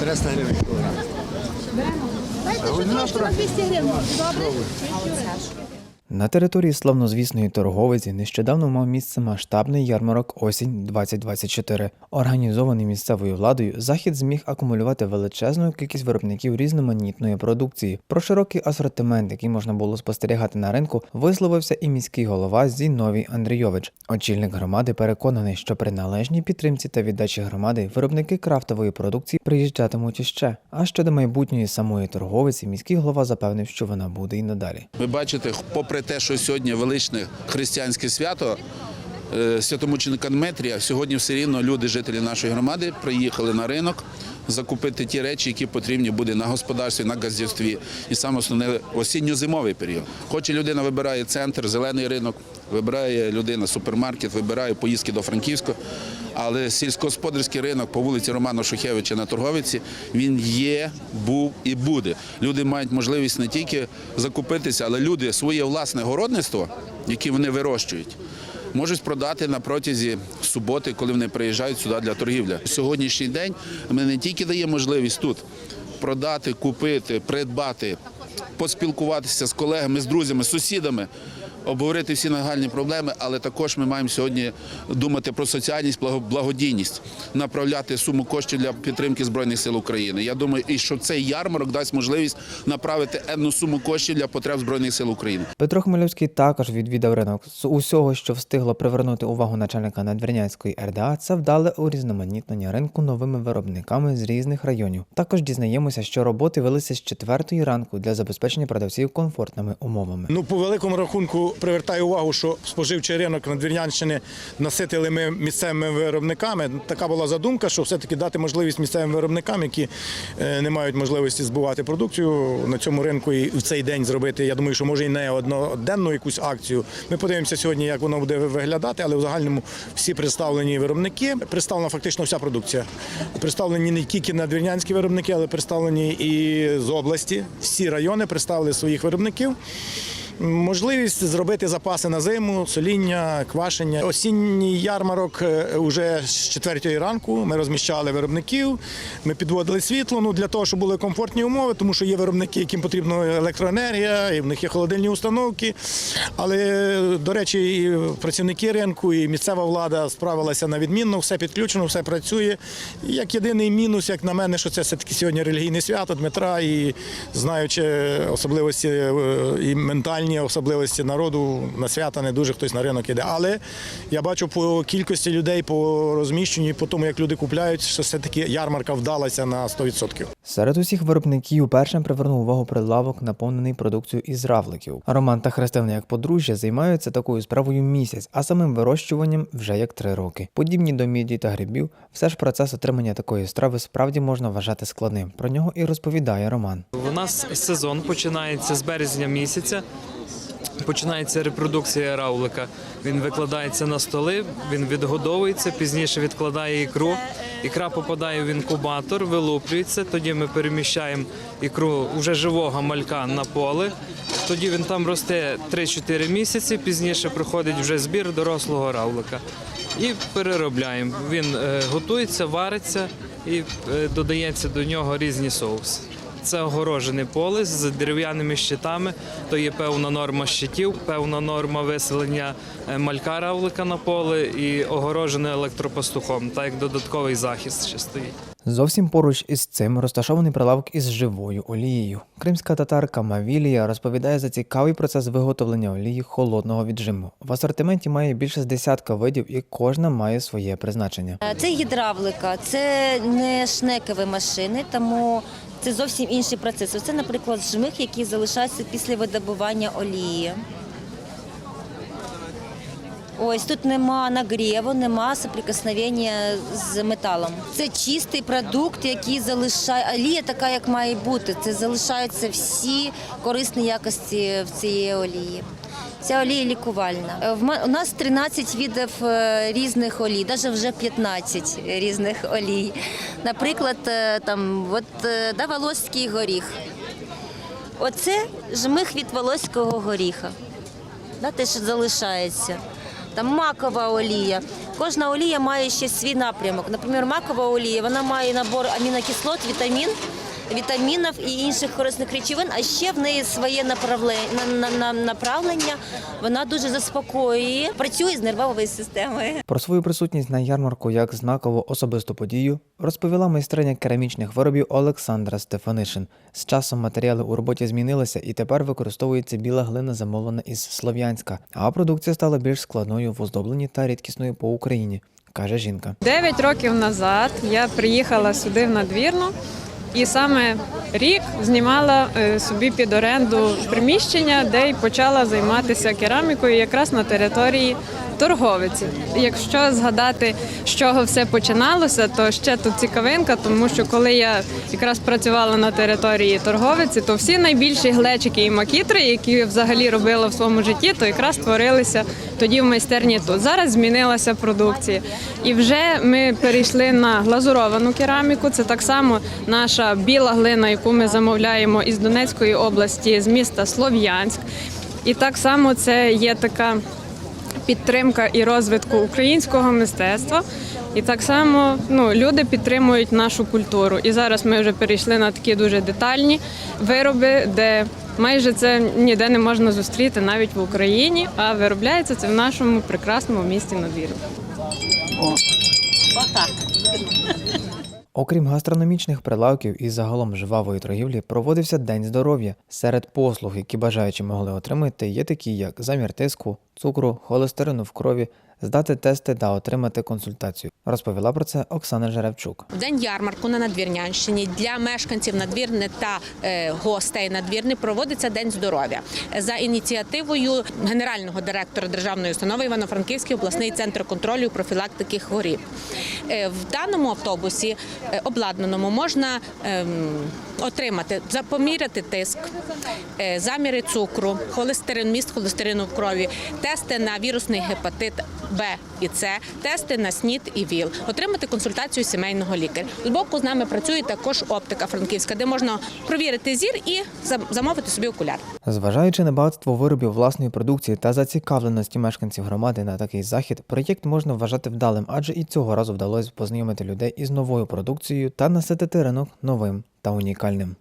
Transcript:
300 гривень. Кілограм. На території славнозвісної торговиці нещодавно мав місце масштабний ярмарок осінь 2024. Організований місцевою владою, захід зміг акумулювати величезну кількість виробників різноманітної продукції. Про широкий асортимент, який можна було спостерігати на ринку, висловився і міський голова Зіновій Андрійович. Очільник громади переконаний, що при належній підтримці та віддачі громади виробники крафтової продукції приїжджатимуть іще. А щодо майбутньої самої торговиці, міський голова запевнив, що вона буде і надалі. Ви бачите, попри те, що сьогодні величне християнське свято, святомученика Дмитрія, сьогодні все рівно люди, жителі нашої громади, приїхали на ринок закупити ті речі, які потрібні буде на господарстві, на газдівстві і саме основне осінньо-зимовий період. Хоче людина вибирає центр, зелений ринок, вибирає людина супермаркет, вибирає поїздки до Франківського. Але сільськогосподарський ринок по вулиці Романа Шухевича на торговиці він є, був і буде. Люди мають можливість не тільки закупитися, але люди своє власне городництво, яке вони вирощують. Можуть продати на протязі суботи, коли вони приїжджають сюди для торгівлі. Сьогоднішній день ми не тільки даємо можливість тут продати, купити, придбати, поспілкуватися з колегами, з друзями, з сусідами, обговорити всі нагальні проблеми, але також ми маємо сьогодні думати про соціальність, благо- благодійність, направляти суму коштів для підтримки Збройних сил України. Я думаю, і що цей ярмарок дасть можливість направити енну суму коштів для потреб Збройних сил України. Петро Хмельовський також відвідав ринок. З усього, що встигло привернути увагу начальника Надвірнянської РДА, це вдале урізноманітнення ринку новими виробниками з різних районів. Також дізнаємося, що роботи велися з четвертої ранку для забезпечення продавців комфортними умовами. Ну, по великому рахунку привертаю увагу, що споживчий ринок Надвірнянщини наситили ми місцевими виробниками. Така була задумка, що все-таки дати можливість місцевим виробникам, які е, не мають можливості збувати продукцію на цьому ринку і в цей день зробити. Я думаю, що може і не одноденну якусь акцію. Ми подивимося сьогодні, як воно буде виглядати, але в загальному всі представлені виробники. Представлена фактично вся продукція. Представлені не тільки надвірнянські виробники, але представлені і з області. Всі райони представили своїх виробників. Можливість зробити запаси на зиму, соління, квашення. Осінній ярмарок вже з 4 ранку. Ми розміщали виробників, ми підводили світло ну, для того, щоб були комфортні умови, тому що є виробники, яким потрібна електроенергія, і в них є холодильні установки. Але, до речі, і працівники ринку, і місцева влада справилася на відмінно, все підключено, все працює. Як єдиний мінус, як на мене, що це все-таки сьогодні релігійне свято Дмитра, і знаючи особливості е, і ментальні особливості народу на свята не дуже хтось на ринок іде. Але я бачу по кількості людей, по розміщенню, по тому, як люди купляють, що все-таки ярмарка вдалася на 100%. Серед усіх виробників першим привернув увагу прилавок, наповнений продукцією із равликів. Роман та Христина, як подружжя, займаються такою справою місяць, а самим вирощуванням вже як три роки. Подібні до міді та грибів, все ж процес отримання такої страви справді можна вважати складним. Про нього і розповідає Роман. У нас сезон починається з березня місяця. Починається репродукція равлика. Він викладається на столи, він відгодовується, пізніше відкладає ікру. Ікра попадає в інкубатор, вилуплюється. Тоді ми переміщаємо ікру вже живого малька на поле. Тоді він там росте 3-4 місяці. Пізніше проходить вже збір дорослого равлика. І переробляємо. Він е, готується, вариться і е, додається до нього різні соуси. Це огорожене поле з дерев'яними щитами. То є певна норма щитів, певна норма виселення е, малька равлика на поле і огорожене електропастухом, так як додатковий захист ще стоїть. Зовсім поруч із цим розташований прилавок із живою олією. Кримська татарка Мавілія розповідає за цікавий процес виготовлення олії холодного віджиму. В асортименті має більше з десятка видів, і кожна має своє призначення. Е, Це гідравлика, це не шнекові машини, тому це зовсім інший процес. Це, наприклад, жмих, який залишається після видобування олії. Ось тут нема нагріву, нема соприкосновення з металом. Це чистий продукт, який залишає олія, така як має бути. Це залишаються всі корисні якості в цієї олії. Ця олія лікувальна. Е, У нас 13 видів е, різних олій, навіть вже 15 різних олій. Наприклад, е, там от да, волоський горіх. Оце жмих від волоського горіха. Да, те, що залишається. Там макова олія. Кожна олія має ще свій напрямок. Наприклад, макова олія вона має набор амінокислот, вітамін. Вітамінів і інших корисних речовин, а ще в неї своє направлення, на- на- на- направлення. Вона дуже заспокоює, працює з нервовою системою. Про свою присутність на ярмарку як знакову особисту подію розповіла майстриня керамічних виробів Олександра Стефанишин. З часом матеріали у роботі змінилися і тепер використовується біла глина, замовлена із Слов'янська, а продукція стала більш складною в оздобленні та рідкісною по Україні, каже жінка. Дев'ять років назад я приїхала сюди в надвірну і саме рік знімала е, собі під оренду приміщення, де й почала займатися керамікою якраз на території торговиці. Якщо згадати, з чого все починалося, то ще тут цікавинка, тому що коли я якраз працювала на території торговиці, то всі найбільші глечики і макітри, які взагалі робила в своєму житті, то якраз творилися тоді в майстерні тут. Зараз змінилася продукція. І вже ми перейшли на глазуровану кераміку. Це так само наша біла глина, яку ми замовляємо із Донецької області, з міста Слов'янськ. І так само це є така підтримка і розвитку українського мистецтва. І так само ну, люди підтримують нашу культуру. І зараз ми вже перейшли на такі дуже детальні вироби, де майже це ніде не можна зустріти навіть в Україні, а виробляється це в нашому прекрасному місті Надвір'я. Окрім гастрономічних прилавків і загалом жвавої торгівлі, проводився День здоров'я. Серед послуг, які бажаючі могли отримати, є такі, як замір тиску, цукру, холестерину в крові, здати тести та отримати консультацію. Розповіла про це Оксана Жеревчук. В день ярмарку на Надвірнянщині для мешканців Надвірни та е, гостей Надвірни проводиться День здоров'я за ініціативою генерального директора державної установи Івано-Франківський обласний центр контролю профілактики хворіб. Е, В даному автобусі е, обладнаному можна ем, отримати, за- поміряти тиск, е, заміри цукру, холестерин, міст холестерину в крові, тести на вірусний гепатит Б і С, тести на СНІД і ВІЛ, отримати консультацію сімейного лікаря. Збоку з нами працює також оптика франківська, де можна провірити зір і замовити собі окуляр. Зважаючи на багатство виробів власної продукції та зацікавленості мешканців громади на такий захід, проєкт можна вважати вдалим, адже і цього разу вдалося познайомити людей із новою продукцією та наситити ринок новим та унікальним.